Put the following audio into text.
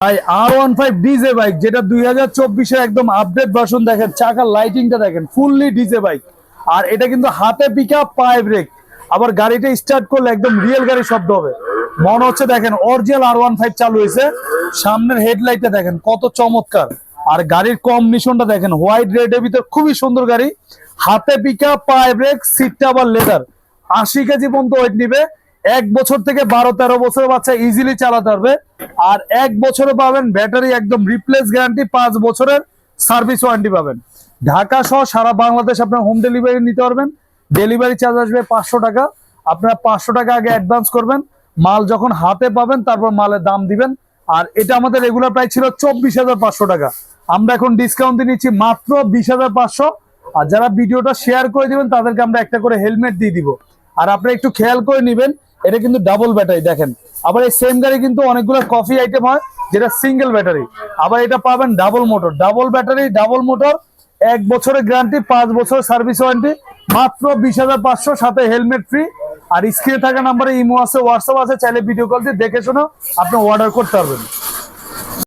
ভাই আর one five bike যেটা দুই হাজার একদম আপডেট দেখেন চাকার দেখেন ফুললি বাইক আর এটা কিন্তু হাতে পিকা পায়ে ব্রেক আবার গাড়িটা স্টার্ট করলে একদম রিয়েল শব্দ হবে। মনে হচ্ছে দেখেন অরিজিনাল আর ওয়ান ফাইভ চালু হয়েছে। সামনের হেডলাইটটা দেখেন, কত চমৎকার। আর গাড়ির কম্বিনেশনটা দেখেন হোয়াইট রেড এর ভিতর খুবই সুন্দর গাড়ি। হাতে পিকা পায়ে ব্রেক সিটটা আবার লেদার আশি কেজি পর্যন্ত ওয়েট নিবে। এক বছর থেকে বারো, তেরো বছর বাচ্চা ইজিলি চালাতে পারবে। আর এক বছরে পাবেন ব্যাটারি একদম রিপ্লেস গ্যারান্টি পাঁচ বছরের সার্ভিস ওয়ারেন্টি পাবেন। ঢাকা সহ সারা বাংলাদেশ আপনার হোম ডেলিভারি নিতে পারবেন। ডেলিভারি চার্জ আসবে পাঁচশো টাকা। আপনারা পাঁচশো টাকা আগে অ্যাডভান্স করবেন। মাল যখন হাতে পাবেন, তারপর মালের দাম দিবেন। আর এটা আমাদের রেগুলার প্রাইস ছিল চব্বিশ হাজার পাঁচশো টাকা। আমরা এখন ডিসকাউন্ট দিয়ে নিচ্ছি মাত্র বিশ হাজার পাঁচশো। আর যারা ভিডিওটা শেয়ার করে দিবেন, তাদেরকে আমরা একটা করে হেলমেট দিয়ে দিব। আর আপনারা একটু খেয়াল করে নিবেন এটা কিন্তু ডাবল ব্যাটারি দেখেন। আবার এই সেম গাড়ি কিন্তু অনেকগুলো কফি আইটেম হয়, যেটা সিঙ্গেল ব্যাটারি আবার এটা পাবেন double motor double battery double motor এক বছরের গ্যারান্টি পাঁচ বছর সার্ভিস ওয়ারেন্টি মাত্র বিশ হাজার পাঁচশো, সাথে হেলমেট ফ্রি আর স্ক্রিনে থাকা নাম্বারে ইমো আছে হোয়াটসঅ্যাপ আছে, চাইলে ভিডিও কল দিয়ে দেখে শুনে আপনি অর্ডার করতে পারবেন।